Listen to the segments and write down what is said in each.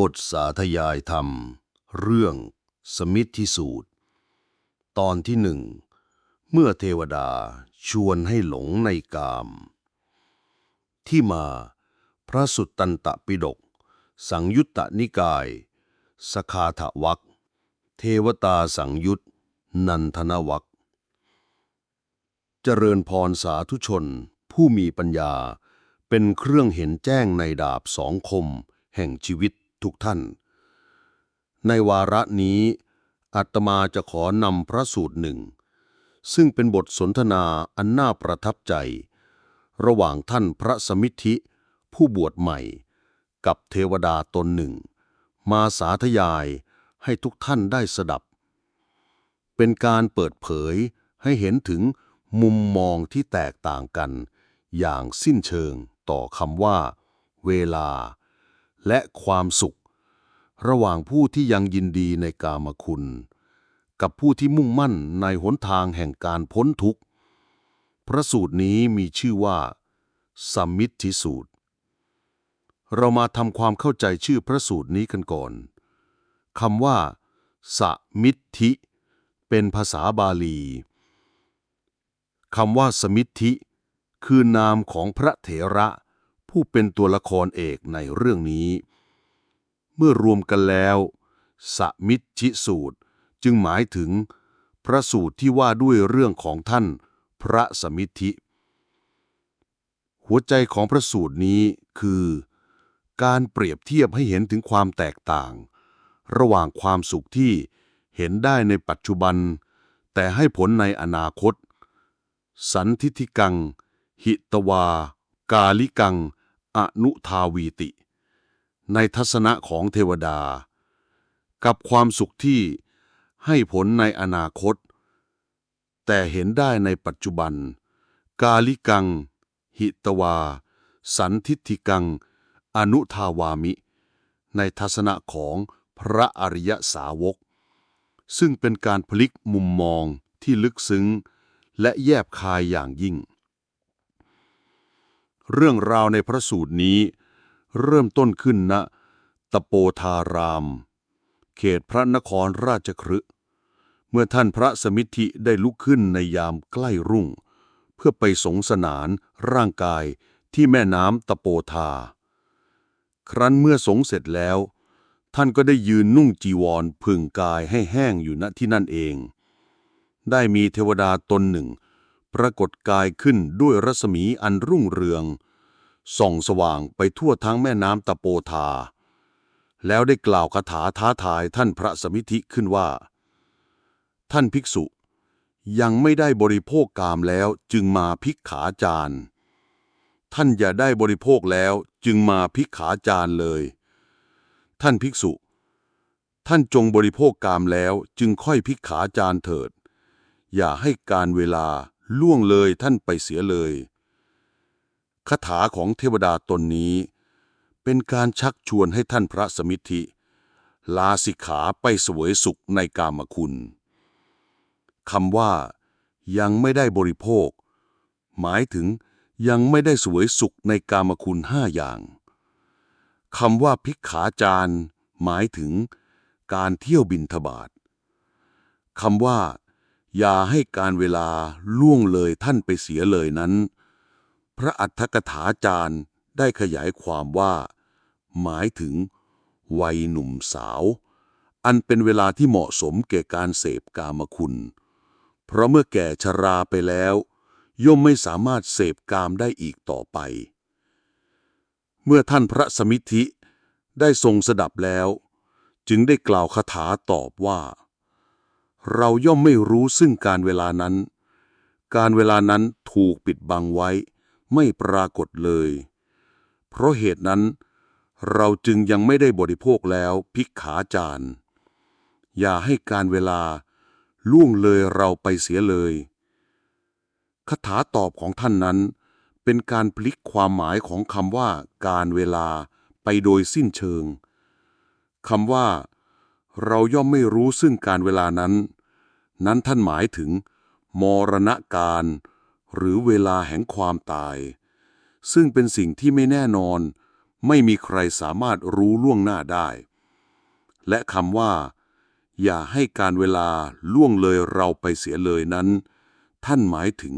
บทสาธยายธรรม เรื่อง สมิทธิสูตร ตอนที่หนึ่ง เมื่อเทวดาชวนให้หลงในกาม ที่มา พระสุตตันตปิฎกสังยุตตนิกาย สคาถวักเทวตาสังยุตนันทนวักเจริญพรสาธุชนผู้มีปัญญาเป็นเครื่องเห็นแจ้งในดาบสองคมแห่งชีวิต ทุกท่าน ในวาระนี้อาตมาจะขอนำพระสูตรหนึ่ง ซึ่งเป็นบทสนทนาอันน่าประทับใจ ระหว่างท่านพระสมิทธิ ผู้บวชใหม่ กับเทวดาตนหนึ่ง มาสาธยายให้ทุกท่านได้สดับ เป็นการเปิดเผยให้เห็นถึงมุมมองที่แตกต่างกัน อย่างสิ้นเชิงต่อคำว่า เวลา และความสุข ระหว่างผู้ที่ยังยินดีในกามคุณ กับผู้ที่มุ่งมั่นในหนทางแห่งการพ้นทุกข์ พระสูตรนี้มีชื่อว่าสัมมิทธิสูตร เรามาทำความเข้าใจชื่อพระสูตรนี้กันก่อนคำว่าสมิทธิ เป็นภาษาบาลีคำว่าสมิทธิ คือนามของพระเถระ ผู้เป็นตัวละครเอกในเรื่องนี้ เมื่อรวมกันแล้วสมิทธิสูตรจึงหมายถึง พระสูตรที่ว่าด้วยเรื่องของท่านพระสมิทธิ หัวใจของพระสูตรนี้คือ การเปรียบเทียบให้เห็นถึงความแตกต่าง ระหว่างความสุขที่เห็นได้ในปัจจุบัน แต่ให้ผลในอนาคต สันทิธิกัง หิตวา กาลิกัง อนุทาวีติ ในทัศนะของเทวดา กับความสุขที่ให้ผลในอนาคต แต่เห็นได้ในปัจจุบัน กาลิกัง หิตวา สันทิธิกัง อนุทาวามิ ในทัศนะของพระอริยสาวก ซึ่งเป็นการพลิกมุมมองที่ลึกซึ้ง และแยบคายอย่างยิ่ง เรื่องราวในพระสูตรนี้ เริ่มต้นขึ้นณตะโปธาราม เขตพระนครราชครึเมื่อท่านพระสมิทธิได้ลุกขึ้นในยามใกล้รุ่ง เพื่อไปสงสนานร่างกายที่แม่น้ำตโปธา ครั้นเมื่อสงเสร็จแล้ว ท่านก็ได้ยืนนุ่งจีวรพึ่งกายให้แห้งอยู่ณที่นั่นเอง ได้มีเทวดาตนหนึ่ง ปรากฏกายขึ้นด้วยรัศมีอันรุ่งเรือง ส่องสว่างไปทั่วทั้งแม่น้ำตะโปธา แล้วได้กล่าวคาถาท้าทายท่านพระสมิธิขึ้นว่า ท่านภิกษุ ยังไม่ได้บริโภคกามแล้วจึงมาพิกขาจารย์ท่านอย่าได้บริโภคแล้วจึงมาพิกขาจารย์เลย ท่านภิกษุ ท่านจงบริโภคกามแล้วจึงค่อยพิกขาจารย์เถิด อย่าให้การเวลา ล่วงเลยท่านไปเสียเลยคาถาของเทวดาตนนี้ เป็นการชักชวนให้ท่านพระสมิทธิ ลาสิกขาไปเสวยสุขในกามคุณคำว่า ยังไม่ได้บริโภค หมายถึงยังไม่ได้สวยสุขในกามคุณห้าอย่างคำว่าพิกขาจารหมายถึงการเที่ยวบินทบาทคำว่า อย่าให้การเวลาล่วงเลยท่านไปเสียเลยนั้น พระอัฏฐกถาจารย์ได้ขยายความว่า หมายถึง วัยหนุ่มสาว อันเป็นเวลาที่เหมาะสมแก่การเสพกามคุณ เพราะเมื่อแก่ชราไปแล้ว ย่อมไม่สามารถเสพกามได้อีกต่อไป เมื่อท่านพระสมิทธิได้ทรงสดับแล้ว จึงได้กล่าวคาถาตอบว่า เราย่อมไม่รู้ซึ่งการเวลานั้น การเวลานั้นถูกปิดบังไว้ ไม่ปรากฏเลย เพราะเหตุนั้น เราจึงยังไม่ได้บริโภคแล้วพิกขาจารย์อย่าให้การเวลาล่วงเลยเราไปเสียเลยคาถาตอบของท่านนั้น เป็นการพลิกความหมายของคำว่า การเวลาไปโดยสิ้นเชิงคำว่า เราย่อมไม่รู้ซึ่งการเวลานั้น นั้นท่านหมายถึง มรณะการ หรือเวลาแห่งความตาย ซึ่งเป็นสิ่งที่ไม่แน่นอน ไม่มีใครสามารถรู้ล่วงหน้าได้ และคำว่า อย่าให้การเวลาล่วงเลยเราไปเสียเลยนั้น ท่านหมายถึง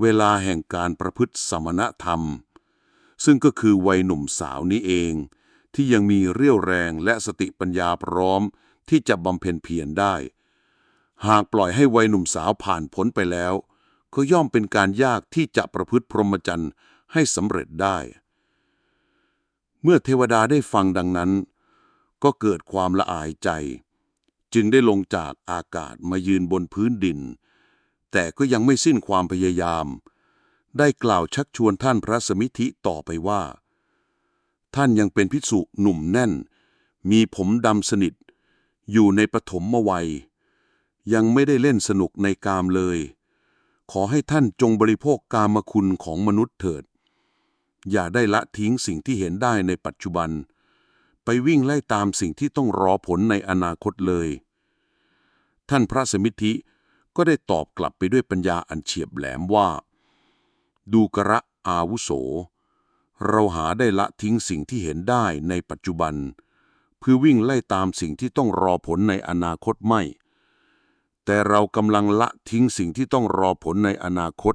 เวลาแห่งการประพฤติสมณธรรม ซึ่งก็คือวัยหนุ่มสาวนี้เอง ที่ยังมีเรี่ยวแรงและสติปัญญาพร้อมที่จะบำเพ็ญเพียรได้ หากปล่อยให้วัยหนุ่มสาวผ่านพ้นไปแล้ว ก็ย่อมเป็นการยากที่จะประพฤติพรหมจรรย์ให้สำเร็จได้ เมื่อเทวดาได้ฟังดังนั้น ก็เกิดความละอายใจ จึงได้ลงจากอากาศมายืนบนพื้นดิน แต่ก็ยังไม่สิ้นความพยายาม ได้กล่าวชักชวนท่านพระสมิทธิต่อไปว่า ท่านยังเป็นพิสุหนุ่มแน่น มีผมดำสนิท อยู่ในปฐมวัย ยังไม่ได้เล่นสนุกในกามเลย ขอให้ท่านจงบริโภคกามคุณของมนุษย์เถิด อย่าได้ละทิ้งสิ่งที่เห็นได้ในปัจจุบัน ไปวิ่งไล่ตามสิ่งที่ต้องรอผลในอนาคตเลย ท่านพระสมิธิก็ได้ตอบกลับไปด้วยปัญญาอันเฉียบแหลมว่า ดูกระอาวุโส เราหาได้ละทิ้งสิ่งที่เห็นได้ในปัจจุบัน เพื่อวิ่งไล่ตามสิ่งที่ต้องรอผลในอนาคตไม่ แต่เรากำลังละทิ้งสิ่งที่ต้องรอผลในอนาคต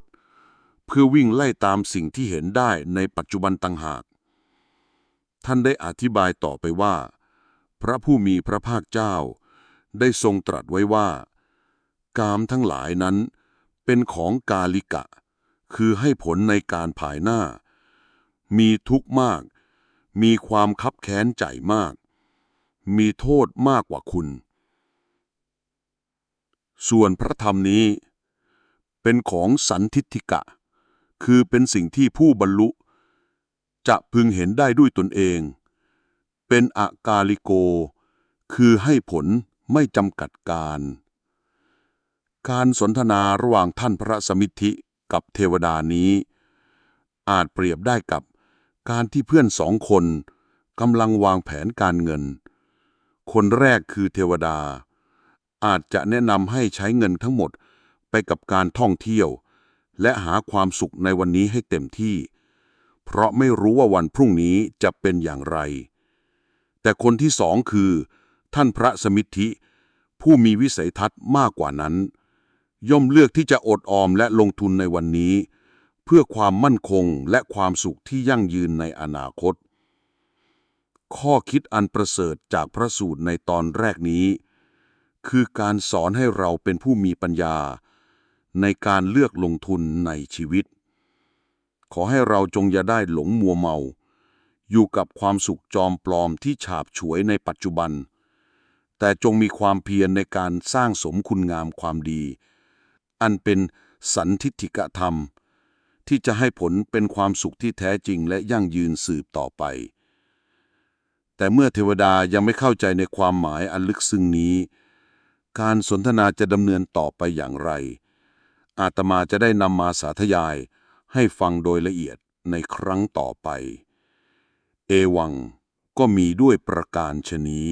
เพื่อวิ่งไล่ตามสิ่งที่เห็นได้ในปัจจุบันต่างหาก ท่านได้อธิบายต่อไปว่า พระผู้มีพระภาคเจ้า ได้ทรงตรัสไว้ว่า กามทั้งหลายนั้น เป็นของกาลิกะ คือให้ผลในการภายหน้า มีทุกข์มาก มีความคับแค้นใจมาก มีโทษมากกว่าคุณ ส่วนพระธรรมนี้ เป็นของสันทิฏฐิกะ คือเป็นสิ่งที่ผู้บรรลุ จะพึงเห็นได้ด้วยตนเอง เป็นอากาลิโก คือให้ผลไม่จำกัดการ การสนทนาระหว่างท่านพระสมิทธิกับเทวดานี้ อาจเปรียบได้กับการที่เพื่อนสองคนกำลังวางแผนการเงิน คนแรกคือเทวดา อาจจะแนะนำให้ใช้เงินทั้งหมดไปกับการท่องเที่ยว และหาความสุขในวันนี้ให้เต็มที่ เพราะไม่รู้ว่าวันพรุ่งนี้จะเป็นอย่างไร แต่คนที่สองคือ ท่านพระสมิทธิ ผู้มีวิสัยทัศน์มากกว่านั้น ย่อมเลือกที่จะอดออมและลงทุนในวันนี้ เพื่อความมั่นคงและความสุขที่ยั่งยืนในอนาคต ข้อคิดอันประเสริฐจากพระสูตรในตอนแรกนี้ คือการสอนให้เราเป็นผู้มีปัญญา ในการเลือกลงทุนในชีวิต ขอให้เราจงอย่าได้หลงมัวเมา อยู่กับความสุขจอมปลอมที่ฉาบฉวยในปัจจุบัน แต่จงมีความเพียรในการสร้างสมคุณงามความดี อันเป็นสันทิฏฐิกธรรม ที่จะให้ผลเป็นความสุขที่แท้จริงและยั่งยืนสืบต่อไป แต่เมื่อเทวดายังไม่เข้าใจในความหมายอันลึกซึ้งนี้ การสนทนาจะดำเนินต่อไปอย่างไร อาตมาจะได้นำมาสาธยาย ให้ฟังโดยละเอียดในครั้งต่อไป เอวังก็มีด้วยประการชนี้